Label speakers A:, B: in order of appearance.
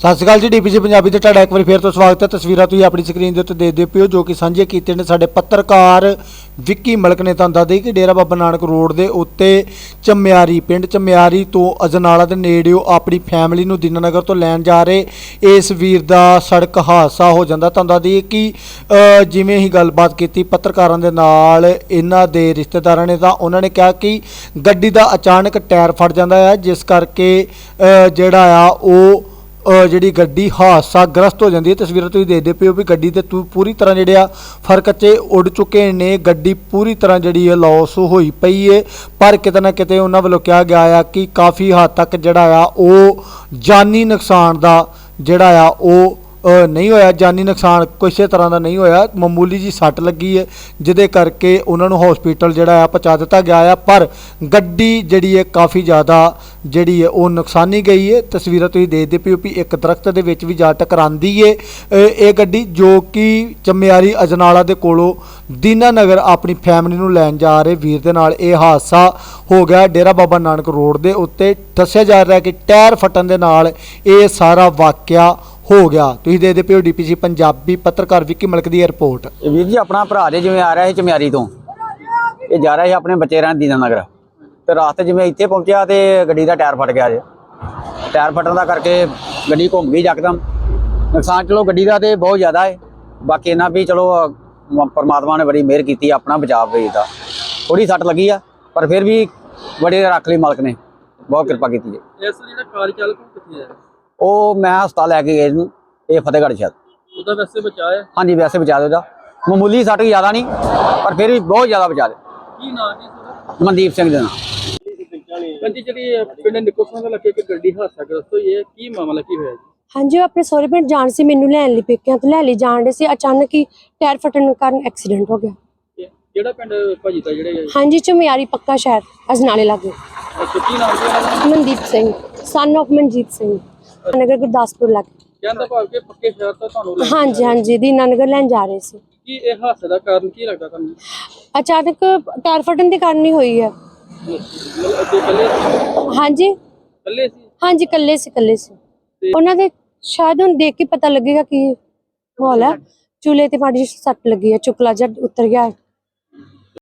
A: ਸਤਿ ਸ਼੍ਰੀ ਅਕਾਲ ਜੀ ਡੀਪੀਸੀ ਪੰਜਾਬੀ ਤੇ ਤੁਹਾਡਾ ਇੱਕ ਵਾਰੀ ਫੇਰ ਤੋਂ ਸਵਾਗਤ ਹੈ। ਤਸਵੀਰਾਂ ਤੁਸੀਂ ਆਪਣੀ ਸਕਰੀਨ ਦੇ ਉੱਤੇ ਦੇਖਦੇ ਪਿਓ ਜੋ ਕਿ ਸਾਂਝੇ ਕੀਤੇ ਨੇ ਸਾਡੇ ਪੱਤਰਕਾਰ ਵਿੱਕੀ ਮਲਕ ਨੇ ਤੁਹਾਨੂੰ ਦੱਸ ਕਿ ਡੇਰਾ ਬਾਬਾ ਨਾਨਕ ਰੋਡ ਦੇ ਉੱਤੇ ਚਮਿਆਰੀ ਪਿੰਡ ਚਮਿਆਰੀ ਤੋਂ ਅਜਨਾਲਾ ਦੇ ਨੇੜਿਓ ਆਪਣੀ ਫੈਮਿਲੀ ਨੂੰ ਦੀਨਾਨਗਰ ਤੋਂ ਲੈਣ ਜਾ ਰਹੇ ਇਸ ਵੀਰ ਦਾ ਸੜਕ ਹਾਦਸਾ ਹੋ ਜਾਂਦਾ। ਤੁਹਾਨੂੰ ਦੱਸ ਕਿ ਜਿਵੇਂ ਹੀ ਗੱਲਬਾਤ ਕੀਤੀ ਪੱਤਰਕਾਰਾਂ ਦੇ ਨਾਲ ਇਹਨਾਂ ਦੇ ਰਿਸ਼ਤੇਦਾਰਾਂ ਨੇ ਤਾਂ ਉਹਨਾਂ ਨੇ ਕਿਹਾ ਕਿ ਗੱਡੀ ਦਾ ਅਚਾਨਕ ਟਾਇਰ ਫਟ ਜਾਂਦਾ ਹੈ ਜਿਸ ਕਰਕੇ ਜਿਹੜਾ ਆ ਉਹ ਜਿਹੜੀ ਗੱਡੀ ਹਾਦਸਾ ਗ੍ਰਸਤ ਹੋ ਜਾਂਦੀ ਹੈ, ਤਸਵੀਰਾਂ ਤੁਸੀਂ ਦੇਖਦੇ ਪਿਓ ਵੀ ਗੱਡੀ ਤੇ ਤੂੰ ਪੂਰੀ ਤਰ੍ਹਾਂ ਜਿਹੜੇ ਆ ਫਰਕੱਚੇ ਉੱਡ ਚੁੱਕੇ ਨੇ, ਗੱਡੀ ਪੂਰੀ ਤਰ੍ਹਾਂ ਜਿਹੜੀ ਹੈ ਲਾਸ ਹੋਈ ਪਈ ਹੈ ਪਰ ਕਿਤੇ ਨਾ ਕਿਤੇ ਉਹਨਾਂ ਵੱਲੋਂ ਕਿਹਾ ਗਿਆ ਆ ਕਿ ਕਾਫੀ ਹੱਦ ਤੱਕ ਜਿਹੜਾ ਆ, ਉਹ ਜਾਨੀ ਨੁਕਸਾਨ ਦਾ ਜਿਹੜਾ ਆ, ਉਹ ਨਹੀਂ ਹੋਇਆ, ਜਾਨੀ ਨੁਕਸਾਨ ਕਿਸੇ ਤਰ੍ਹਾਂ ਦਾ ਨਹੀਂ ਹੋਇਆ। ਮਾਮੂਲੀ ਜੀ ਸੱਟ ਲੱਗੀ ਹੈ, ਜਿਹਦੇ ਕਰਕੇ ਉਹਨਾਂ ਨੂੰ ਹਸਪੀਟਲ ਜਿਹੜਾ ਆ ਪਹੁੰਚਾ ਦਿੱਤਾ ਗਿਆ ਆ। ਪਰ ਗੱਡੀ ਜਿਹੜੀ ਹੈ, ਕਾਫੀ ਜ਼ਿਆਦਾ ਜਿਹੜੀ ਹੈ, ਉਹ ਨੁਕਸਾਨੀ ਗਈ ਹੈ। ਤਸਵੀਰਾਂ ਤੁਸੀਂ ਦੇਖਦੇ ਪਿਓ ਵੀ ਇੱਕ ਦਰਖਤ ਦੇ ਵਿੱਚ ਵੀ ਜਾ ਟਕਰਾਂਦੀ ਹੈ। ਇਹ ਗੱਡੀ ਜੋ ਕਿ ਚਮਿਆਰੀ ਅਜਨਾਲਾ ਦੇ ਕੋਲੋਂ ਦੀਨਾ ਨਗਰ ਆਪਣੀ ਫੈਮਿਲੀ ਨੂੰ ਲੈਣ ਜਾ ਰਹੇ ਵੀਰ ਦੇ ਨਾਲ ਇਹ ਹਾਦਸਾ ਹੋ ਗਿਆ ਡੇਰਾ ਬਾਬਾ ਨਾਨਕ ਰੋਡ ਦੇ ਉੱਤੇ। ਦੱਸਿਆ ਜਾ ਰਿਹਾ ਕਿ ਟਾਇਰ ਫਟਣ ਦੇ ਨਾਲ ਇਹ ਸਾਰਾ ਵਾਕਿਆ ਹੋ ਗਿਆ। ਤੁਸੀਂ ਦੇਖਦੇ ਪਿਓ ਡੀਪੀਸੀ ਪੰਜਾਬੀ ਪੱਤਰਕਾਰ ਵਿੱਕੀ ਮਲਕ ਦੀ ਰਿਪੋਰਟ
B: ਇਹ ਵੀਰ ਜੀ ਆਪਣਾ ਭਰਾ ਜੇ ਜਿਵੇਂ ਆ ਰਿਹਾ ਸੀ ਚਮਿਆਰੀ ਤੋਂ ਇਹ ਜਾ ਰਿਹਾ ਸੀ ਆਪਣੇ ਬੱਚੇ ਰਹਿਣ ਦੀਨਾ ਨਗਰ। ਤੇ ਰਾਸਤੇ ਜਿਵੇਂ ਇੱਥੇ ਪਹੁੰਚਿਆ ਤੇ ਗੱਡੀ ਦਾ ਟਾਇਰ ਫਟ ਗਿਆ ਜੇ। ਟਾਇਰ ਫਟਣ ਦਾ ਕਰਕੇ ਗੱਡੀ ਘੁੰਮ ਗਈ ਯਕਦਮ ਨੁਕਸਾਨ ਚਲੋ ਗੱਡੀ ਦਾ ਤੇ ਬਹੁਤ ਜ਼ਿਆਦਾ ਹੈ ਬਾਕੀ ਇਹਨਾਂ ਵੀ ਚਲੋ ਪਰਮਾਤਮਾ ਨੇ ਬੜੀ ਮਿਹਰ ਕੀਤੀ ਆਪਣਾ ਬਚਾਅ ਹੋਈ ਦਾ ਥੋੜੀ ਸੱਟ ਲੱਗੀ ਆ ਪਰ ਫਿਰ ਵੀ ਬੜੇ ਰੱਖ ਲਈ ਮਾਲਕ ਨੇ। ਬਹੁਤ ਕਿਰਪਾ ਕੀਤੀ ਜੀ।
C: ਇਸ ਜਿਹੜਾ ਕਾਰ ਚਾਲਕ ਕਿੱਥੇ ਹੈ
B: ਉਹ ਮੈਂ ਹਸਪਤਾਲ ਲੈ ਕੇ ਗਏ ਨੂੰ ਇਹ ਫਤਿਹਗੜ੍ਹ ਸ਼ਾਇਦ
C: ਉਹਦਾ ਵੈਸੇ ਬਚਾਇਆ
B: ਹਾਂਜੀ ਵੈਸੇ ਬਚਾ ਦਿਓ ਮਾਮੂਲੀ ਸੱਟ ਜ਼ਿਆਦਾ ਨਹੀਂ ਪਰ ਫਿਰ ਵੀ ਬਹੁਤ ਜ਼ਿਆਦਾ ਬਚਾ ਦੇ।
C: ਕੀ ਨਾਂ ਜੀ ਤੁਹਾਡਾ?
B: ਮਨਦੀਪ ਸਿੰਘ ਦੇ
C: ਜਿਹੜੀ ਪਿੰਡ ਦਾ ਲੱਗੇ ਇੱਕ ਗੱਡੀ ਹਾਦਸਾ ਗ੍ਰਸਤ ਹੋਈ ਹੈ ਕੀ ਮਾਮਲਾ ਕੀ ਹੋਇਆ ਜੀ?
D: ਹਾਂਜੀ ਉਹ ਆਪਣੇ ਸਹੁਰੇ ਪਿੰਡ ਜਾਣ ਸੀ ਮੈਨੂੰ ਲੈਣ ਲਈ ਪੇਕਿਆਂ ਤੋਂ ਲੈ ਲਈ ਜਾਣ ਦੇ ਸੀ। ਅਚਾਨਕ ਹੀ ਟਾਇਰ ਫਟਣ ਕਾਰਨ ਐਕਸੀਡੈਂਟ ਹੋ ਗਿਆ।
C: ਕਿਹੜਾ ਪਿੰਡ ਭਾਜੀ ਦਾ ਜਿਹੜੇ
D: ਹਾਂਜੀ ਚੁਮਿਆਰੀ ਪੱਕਾ ਸ਼ਹਿਰ ਅਜਨਾਲੇ ਲਾਗੇ।
C: ਕੀ ਨਾਮ
D: ਮਨਦੀਪ ਸਿੰਘ ਸਨ of ਮਨਜੀਤ ਸਿੰਘ। ਨਗਰ ਗੁਰਦਾਸਪੁਰ ਲਾਗੇ
C: ਕਹਿੰਦਾ ਭਾਵ ਕਿ ਪੱਕੇ ਸ਼ਹਿਰ ਤੋਂ ਤੁਹਾਨੂੰ ਲੈ
D: ਹਾਂਜੀ ਹਾਂਜੀ ਦੀਨਾਨਗਰ ਲੈਣ ਜਾ ਰਹੇ ਸੀ।
C: ਕੀ ਇਹ ਹਾਦਸੇ ਦਾ ਕਾਰਨ ਕੀ ਲੱਗਦਾ ਤੁਹਾਨੂੰ?
D: ਅਚਾਨਕ ਟਾਇਰ ਫਟਣ ਦੇ ਕਾਰਨ ਹੀ ਹੋਈ ਹੈ।
C: ਮਤਲਬ ਅੱਗੇ ਕੱਲੇ
D: ਹਾਂਜੀ।
C: ਕੱਲੇ ਸੀ?
D: ਹਾਂਜੀ ਕੱਲੇ ਸੀ ਕੱਲੇ ਸੀ। ਉਹਨਾਂ ਦੇ ਸ਼ਾਇਦ ਹੁਣ ਦੇਖ ਕੇ ਪਤਾ ਲੱਗੇਗਾ ਕਿ ਮਾਹੌਲ ਹੈ ਚੂਲੇ ਤੇ ਮਾੜੀ ਜਿਹੀ ਸੱਟ ਲੱਗੀ ਹੈ ਚੁਕਲਾ ਜਿਹਾ ਉਤਰ ਗਿਆ ਹੈ।